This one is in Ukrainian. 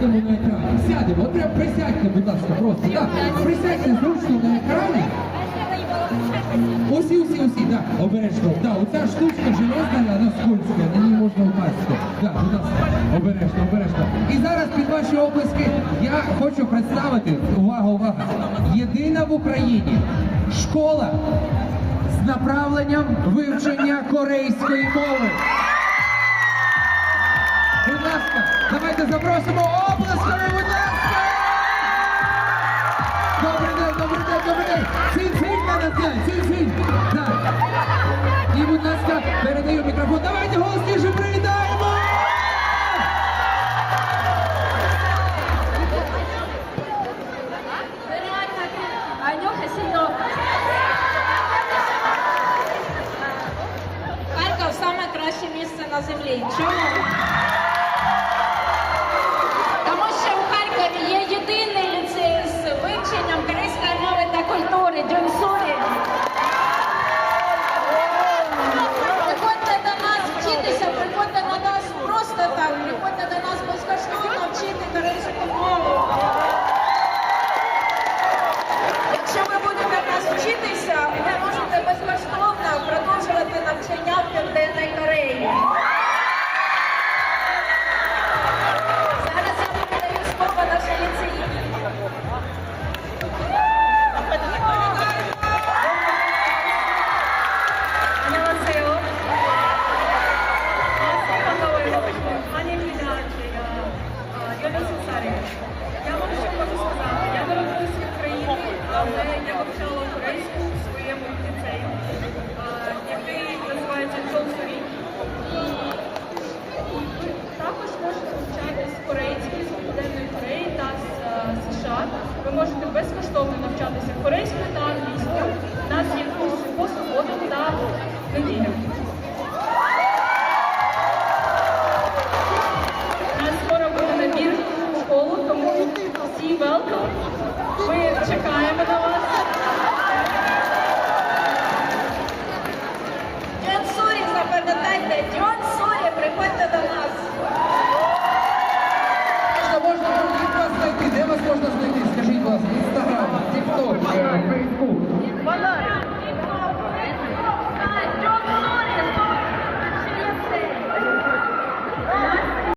сядемо на екрані. Сядемо. Прям присядьте, будь ласка, просто. Так, присядьте зручно на екрані. Усі, усі, усі, так, обережно. Так, оця штучка железна, вона скользка, на ній можна впасти. Так, будь ласка, обережно, обережно. І зараз під ваші оплески я хочу представити, увага, увага, єдина в Україні школа з направленням вивчення корейської мови. Будь ласка, давайте запросимо Mr. Nazim Lee. Вивчала корейську в своєму ліцеї, який називається Джонсорі. Також можете навчатись корейською з Південної Кореї та з е, США. Ви можете безкоштовно навчатися корейською та англійською. У нас є курси по суботам та неділям. У нас скоро буде набір в школу, тому всі welcome. Ми чекаємо Можна, як вас знайти? Де вас можна знайти? Скажіть, будь ласка, інстаграм.